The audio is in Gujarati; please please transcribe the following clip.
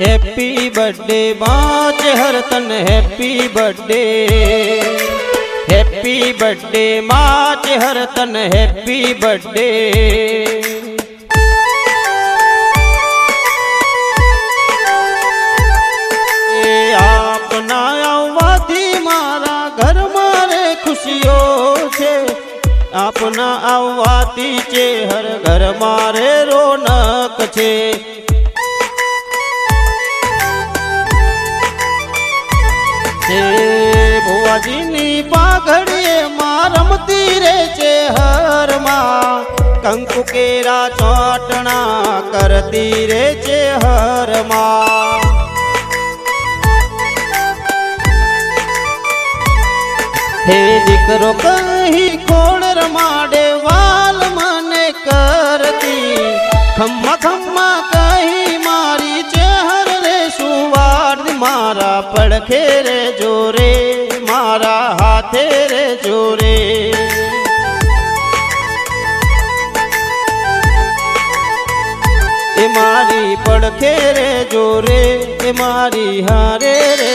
હેપી બર્થડે માં હર તન હેપી બર્થડે હેપી બર્થડે માં હર તન હેપી બર્થડે આપના આવવાથી મારા ઘરમાં રે ખુશીઓ છે. આપના આવવાથી છે હર ઘર મારે રોનક છે. ભુવાજીની પાઘડીએ માં રમતી રે છે હરમાં. કંકુ કેરા ચોટણા કરતી રે છે હરમાં. હે દીકરો, કહી ખોળ રમાડે? વાલ મને કરતી. ખમ્મા ખમ્મા મારા પડખે રે જોરે મારા હાથે રે. જોરે એ મારી પડખે રે જોરે એ મારી હારે રે